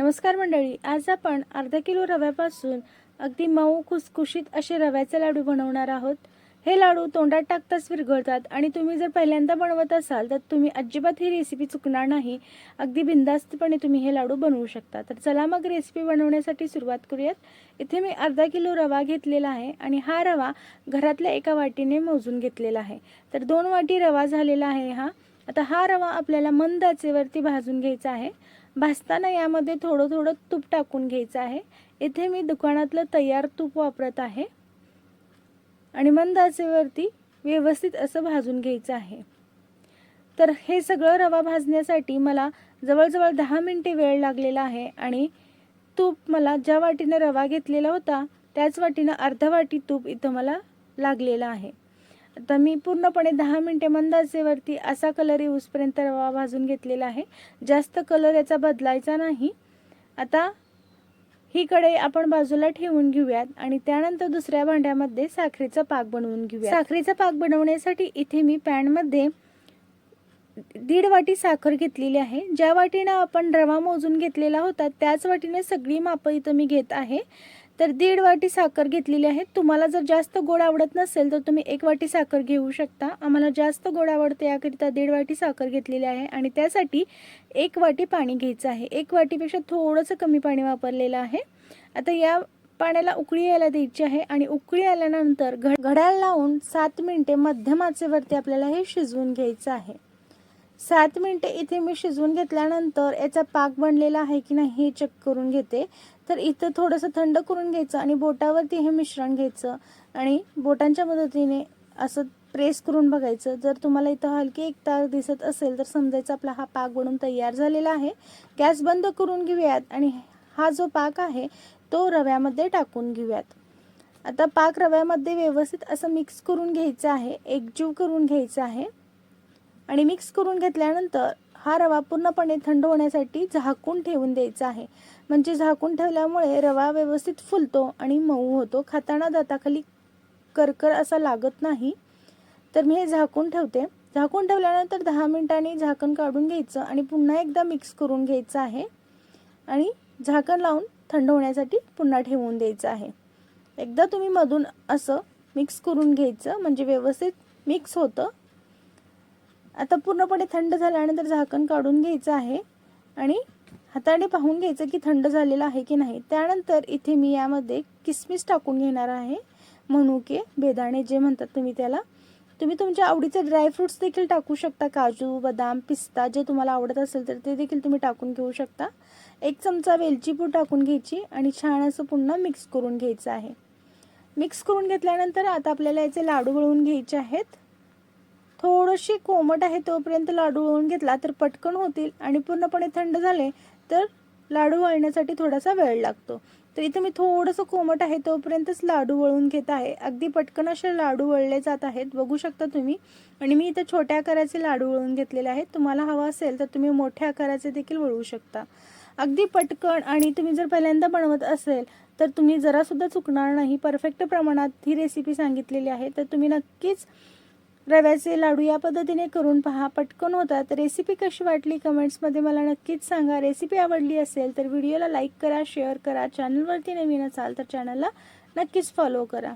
नमस्कार मंडळी आज आपण अर्धा किलो रव्यापासून अगदी मऊ खुसखुशीत असे रव्याचे लाडू बनवणार आहोत. हे लाडू तोंडात टाकताच विरघळतात आणि तुम्ही जर पहिल्यांदा बनवत असाल तर तुम्ही अजिबात ही रेसिपी चुकणार नाही. अगदी बिंदास्तपणे तुम्ही हे लाडू बनवू शकता. तर चला मग रेसिपी बनवण्यासाठी सुरुवात करूयात. इथे मी अर्धा किलो रवा घेतलेला आहे आणि हा रवा घरातल्या एका वाटीने मोजून घेतलेला आहे. तर दोन वाटी रवा झालेला आहे हा. आता हा रवा आपल्याला मंद आचेवरती भाजून घ्यायचा आहे. भाजताना यामध्ये थोडं थोडं तूप टाकून घ्यायचं आहे. इथे मी दुकानातलं तयार तूप वापरत आहे. आणि मंद आचेवरती व्यवस्थित असं भाजून घ्यायचं आहे. तर हे सगळं रवा भाजण्यासाठी मला जवळजवळ दहा मिनटे वेळ लागलेला आहे आणि तूप मला ज्या वाटीनं रवा घेतलेला होता त्याच वाटीनं अर्धा वाटी तूप इथं मला लागलेलं आहे. आता मी पूर्णपणे दहा मिनटे मंदाजेवरती असा कलर येऊसपर्यंत रवा भाजून घेतलेला आहे. जास्त कलर याचा बदलायचा नाही. आता ही कढई आपण बाजूला ठेवून घेऊयात आणि त्यानंतर दुसऱ्या भांड्यामध्ये साखरेचा पाक बनवून घेऊया साखरेचा पाक बनवण्यासाठी इथे मी पॅनमध्ये दीड वाटी साखर घेतलेली आहे. ज्या वाटीनं आपण रवा मोजून घेतलेला होता त्याच वाटीने सगळी मापं इथं मी घेत आहे. तर दीड वाटी साखर घेतलेली आहे. तुम्हाला जर जास्त गोड आवडत नसेल तर तुम्ही एक वाटी साखर घेऊ शकता. आम्हाला जास्त गोड आवडते याकरिता दीड वाटी साखर घेतलेली आहे आणि त्यासाठी एक वाटी पाणी घ्यायचं आहे. एक वाटीपेक्षा थोडंसं कमी पाणी वापरलेलं आहे. आता या पाण्याला उकळी यायला द्यायची आहे आणि उकळी आल्यानंतर घड घड्याळ लावून सात मिनटे मध्यम आचेवरती आपल्याला हे शिजवून घ्यायचं आहे. सात मिनटे इथे मी शिजवून घेतल्यानंतर याचा पाक बनलेला आहे की नाही हे चेक करून घेते. तर इथं थोडंसं थंड करून घ्यायचं आणि बोटावरती हे मिश्रण घ्यायचं आणि बोटांच्या मदतीने असं प्रेस करून बघायचं. जर तुम्हाला इथं हलकी एक तार दिसत असेल तर समजायचं आपला हा पाक बनून तयार झालेला आहे. गॅस बंद करून घेऊयात आणि हा जो पाक आहे तो रव्यामध्ये टाकून घेऊयात. आता पाक रव्यामध्ये व्यवस्थित असं मिक्स करून घ्यायचं आहे. एकजीव करून घ्यायचं आहे. आणि मिक्स करून घेतल्यानंतर हा रवा पूर्णपणे थंड होण्यासाठी झाकून ठेवून द्यायचा आहे. म्हणजे झाकून ठेवल्यामुळे रवा व्यवस्थित फुलतो आणि मऊ होतो. खाताना दाताखाली करकर असा लागत नाही. तर मी हे झाकून ठेवते. झाकून ठेवल्यानंतर दहा मिनिटांनी झाकण काढून घ्यायचं आणि पुन्हा एकदा मिक्स करून घ्यायचं आहे. आणि झाकण लावून थंड होण्यासाठी पुन्हा ठेवून द्यायचं आहे. एकदा तुम्ही मधून असं मिक्स करून घ्यायचं. म्हणजे व्यवस्थित मिक्स होतं. आता पूर्णपणे थंड झाल्यानंतर झाकण काढून घ्यायचं आहे. आणि हाताने पाहून घ्यायचं की थंड झालेलं आहे की नाही. त्यानंतर इथे मी यामध्ये किसमिस टाकून घेणार आहे. मनुके बेदाणे जे म्हणतात तुम्ही त्याला. तुम्ही तुमच्या आवडीचे ड्रायफ्रुट्स देखील टाकू शकता. काजू बदाम पिस्ता जे तुम्हाला आवडत असेल तर ते देखील तुम्ही टाकून घेऊ शकता. एक चमचा वेलची पूड टाकून घ्यायची आणि छान असं पुन्हा मिक्स करून घ्यायचं आहे. मिक्स करून घेतल्यानंतर आता आपल्याला याचे लाडू गळून घ्यायचे आहेत. थोडीशी कोमट आहे तोपर्यंत लाडू वळून घेतला तर पटकन होतील आणि पूर्णपणे थंड झाले तर लाडू वळण्यासाठी थोडासा वेळ लागतो. तर इथं मी थोडंसं कोमट आहे तोपर्यंतच लाडू वळून घेत आहे. अगदी पटकन असे लाडू वळले जात आहेत. बघू शकता तुम्ही. आणि मी इथं छोट्या आकाराचे लाडू वळून घेतलेले आहेत. तुम्हाला हवा असेल तर तुम्ही मोठ्या आकाराचे देखील वळवू शकता. अगदी पटकन आणि तुम्ही जर पहिल्यांदा बनवत असेल तर तुम्ही जरासुद्धा चुकणार नाही. परफेक्ट प्रमाणात ही रेसिपी सांगितलेली आहे. तर तुम्ही नक्कीच रव्याचे लाडू या पद्धतीने करून पहा. पटकन होतात रेसिपी कशी वाटली कमेंट्समध्ये मला नक्कीच सांगा. रेसिपी आवडली असेल तर व्हिडिओला लाईक करा शेअर करा. चॅनलवरती नवीन असाल तर चॅनलला नक्कीच फॉलो करा.